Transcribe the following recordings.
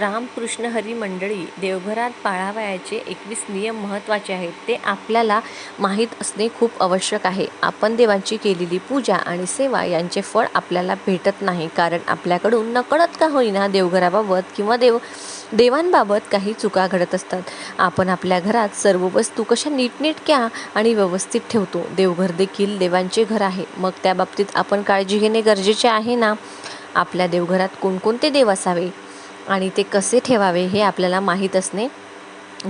रामकृष्ण हरी मंडळी देवघरात पाळावयाचे एकवीस नियम महत्त्वाचे आहेत. ते आपल्याला माहीत असणे खूप आवश्यक आहे. आपण देवांची केलेली पूजा आणि सेवा यांचे फळ आपल्याला भेटत नाही कारण आपल्याकडून नकळत का होईना देवघराबाबत किंवा देव देवांबाबत काही चुका घडत असतात. आपण आपल्या घरात सर्व वस्तू कशा नीटनेटक्या आणि व्यवस्थित ठेवतो? देवघर देखील देवांचे घर आहे. मग त्या बाबतीत आपण काळजी घेणे गरजेचे आहे ना? आपल्या देवघरात कोणकोणते देव असावे? आणि ते कसे ठेवावे हे आपल्याला माहीत असणे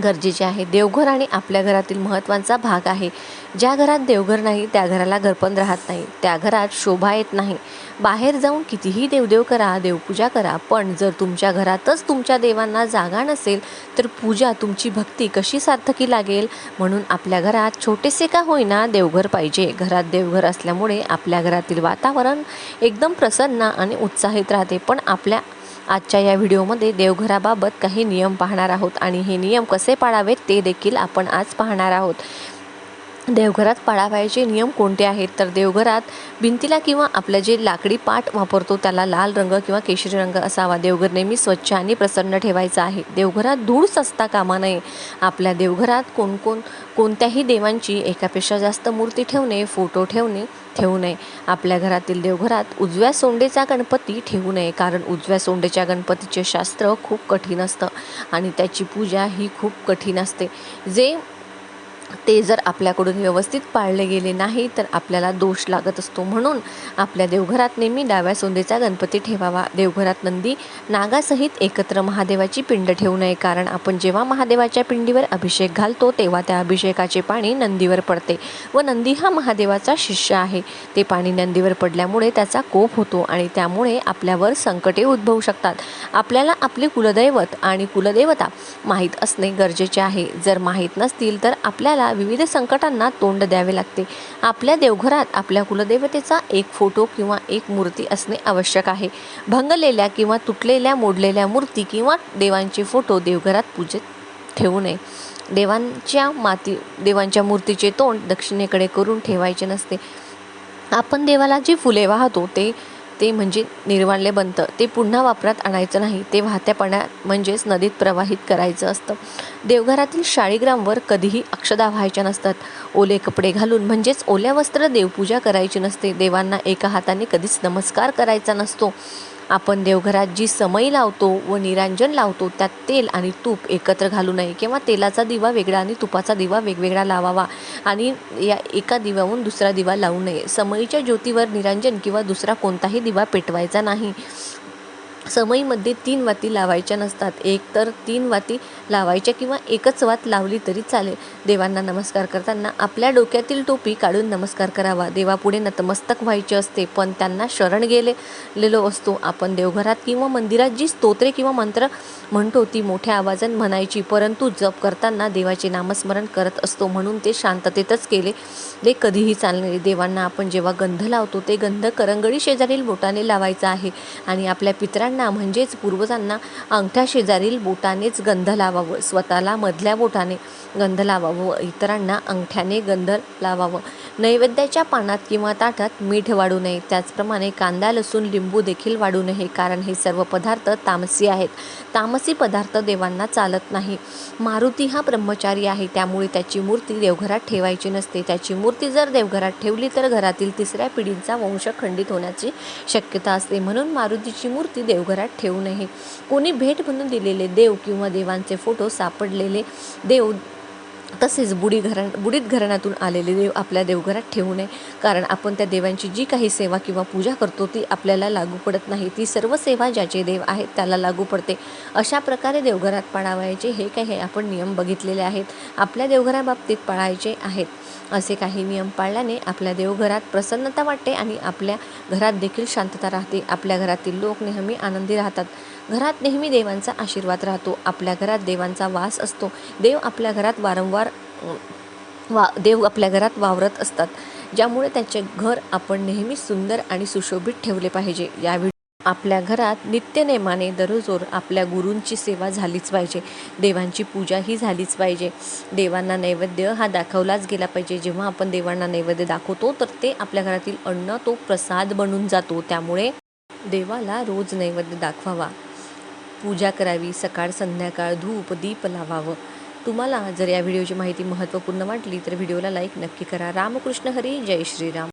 गरजेचे आहे. देवघर आणि आपल्या घरातील महत्त्वाचा भाग आहे. ज्या घरात देवघर नाही त्या घराला घरपण राहत नाही. त्या घरात शोभा येत नाही. बाहेर जाऊन कितीही देवदेव करा देवपूजा करा पण जर तुमच्या घरातच तुमच्या देवांना जागा नसेल तर पूजा तुमची भक्ती कशी सार्थकी लागेल? म्हणून आपल्या घरात छोटेसे का होईना देवघर पाहिजे. घरात देवघर असल्यामुळे आपल्या घरातील वातावरण एकदम प्रसन्न आणि उत्साहित राहते. पण आपल्या आजच्या या व्हिडिओमध्ये देवघराबाबत काही नियम पाहणार आहोत आणि हे नियम कसे पाळावेत ते देखील आपण आज पाहणार आहोत. देवघरात पाळावयाचे नियम कोणते आहेत? तर देवघरात भिंतीला किंवा आपलं जे लाकडी पाट वापरतो त्याला लाल रंग किंवा केशरी रंग असावा. देवघर नेहमी स्वच्छ आणि प्रसन्न ठेवायचं आहे. देवघरात धूळ सस्ता कामा नये. आपल्या देवघरात कोणकोण कोणत्याही देवांची एकापेक्षा जास्त मूर्ती ठेवणे फोटो ठेवणे ठेवू नये. आपल्या घरातील देवघरात उजव्या सोंडेचा गणपती ठेवू नये कारण उजव्या सोंडेच्या गणपतीचे शास्त्र खूप कठीण असतं आणि त्याची पूजा ही खूप कठीण असते. जे ते जर आपल्याकडून व्यवस्थित पाळले गेले नाही तर आपल्याला दोष लागत असतो. म्हणून आपल्या देवघरात नेहमी डाव्या सोंदेचा गणपती ठेवावा. देवघरात नंदी नागासहित एकत्र महादेवाची पिंड ठेवू नये कारण आपण जेव्हा महादेवाच्या पिंडीवर अभिषेक घालतो तेव्हा त्या अभिषेकाचे पाणी नंदीवर पडते व नंदी हा महादेवाचा शिष्य आहे. ते पाणी नंदीवर पडल्यामुळे त्याचा कोप होतो आणि त्यामुळे आपल्यावर संकटे उद्भवू शकतात. आपल्याला आपले कुलदैवत आणि कुलदेवता माहीत असणे गरजेचे आहे. जर माहीत नसतील तर आपल्याला आपल्याला विविध संकटांना तोंड द्यावे लागते. आपल्या देवघरात आपल्या कुलदेवतेचा एक फोटो किंवा एक मूर्ती असणे आवश्यक आहे. भंगलेल्या किंवा तुटलेल्या मोडलेल्या मूर्ती किंवा देवांचे फोटो देवघरात पूजेत ठेवू नये. देवांच्या माती देवांच्या मूर्तीचे तोंड दक्षिणेकडे करून ठेवायचे नसते. आपण देवाला जी फुले वाहतो ते ते म्हणजे निर्वाणले बनतं. ते पुन्हा वापरात आणायचं नाही. ते वाहत्या पाण्यात म्हणजेच नदीत प्रवाहित करायचं असतं. देवघरातील शाळीग्रामवर कधीही अक्षदा व्हायच्या नसतात. ओले कपडे घालून म्हणजेच ओल्या वस्त्र देवपूजा करायची नसते. देवांना एका हाताने कधीच नमस्कार करायचा नसतो. आपण देवघरात जी समई लावतो व निरांजन लावतो त्यात तेल आणि तूप एकत्र घालू नये किंवा तेलाचा दिवा वेगळा आणि तुपाचा दिवा वेगवेगळा लावावा आणि या एका दिव्याहून दुसरा दिवा लावू नये. समईच्या ज्योतीवर निरांजन किंवा दुसरा कोणताही दिवा पेटवायचा नाही. समईमध्ये तीन वाती लावायच्या नसतात. एक तर तीन वाती लावायच्या किंवा एकच वात लावली तरी चालेल. देवांना नमस्कार करताना आपल्या डोक्यातील टोपी काढून नमस्कार करावा. देवापुढे नतमस्तक व्हायचे असते पण त्यांना शरण गेलेलो असतो. आपण देवघरात किंवा मंदिरात जी स्तोत्रे किंवा मंत्र म्हणतो ती मोठ्या आवाजात म्हणायची. परंतु जप करताना देवाचे नामस्मरण करत असतो म्हणून ते शांततेतच केले. ते कधीही चालणारे देवांना आपण जेव्हा गंध लावतो ते गंध करंगळी शेजारील बोटाने लावायचा आहे आणि आपल्या पितरांना म्हणजेच पूर्वजांना अंगठ्या शेजारील बोटानेच गंध लावावं. स्वतःला मधल्या बोटाने गंध लावावं इतरांना अंगठ्याने गंध लावावं. नैवेद्याच्या पानात किंवा ताटात मीठ वाढू नये. त्याचप्रमाणे कांदा लसूण लिंबू देखील वाढू नये कारण हे सर्व पदार्थ तामसी आहेत. तामसी पदार्थ देवांना चालत नाही. मारुती हा ब्रह्मचारी आहे त्यामुळे त्याची मूर्ती देवघरात ठेवायची नसते. त्याची मूर्ती जर देवघरात ठेवली तर घरातील तिसऱ्या पिढीचा वंश खंडित होण्याची शक्यता असते. म्हणून मारुतीची मूर्ती देवघरात ठेवू नये. कोणी भेट म्हणून दिलेले देव किंवा देवांचे फोटो सापडलेले देव तसेच बुडी घरा बुडीत घराण्यातून आलेले देव आपल्या देवघरात ठेवू नये. कारण आपण त्या देवांची जी काही सेवा किंवा पूजा करतो ती आपल्याला लागू पडत नाही. ती सर्व सेवा ज्याचे देव आहेत त्याला लागू पडते. अशा प्रकारे देवघरात पाळावायचे हे काही आपण नियम बघितलेले आहेत. आपल्या देवघराबाबतीत पाळायचे आहेत. असे काही नियम पाळल्याने आपल्या देवघरात प्रसन्नता वाटते आणि आपल्या घरात देखील शांतता राहते. आपल्या घरातील लोक नेहमी आनंदी राहतात. घरात नेहमी देवांचा आशीर्वाद राहतो. आपल्या घरात देवांचा वास असतो. देव आपल्या घरात वारंवार अं, वा देव आपल्या घरात वावरत असतात. ज्यामुळे त्यांचे घर आपण नेहमी सुंदर आणि सुशोभित ठेवले पाहिजे. या आपल्या घरात नित्यनेमाने दररोजोर आपल्या गुरूंची सेवा झालीच पाहिजे. देवांची पूजा ही झालीच पाहिजे. देवांना नैवेद्य हा दाखवलाच गेला पाहिजे. जेव्हा आपण देवांना नैवेद्य दाखवतो तर ते आपल्या घरातील अन्न तो प्रसाद बनून जातो. त्यामुळे देवाला रोज नैवेद्य दाखवावा. पूजा करावी सकाळ संध्याकाळ धूप दीप लावावं. तुम्हाला जर या व्हिडिओची माहिती महत्त्वपूर्ण वाटली तर व्हिडिओला लाईक नक्की करा. रामकृष्ण हरी जय श्रीराम.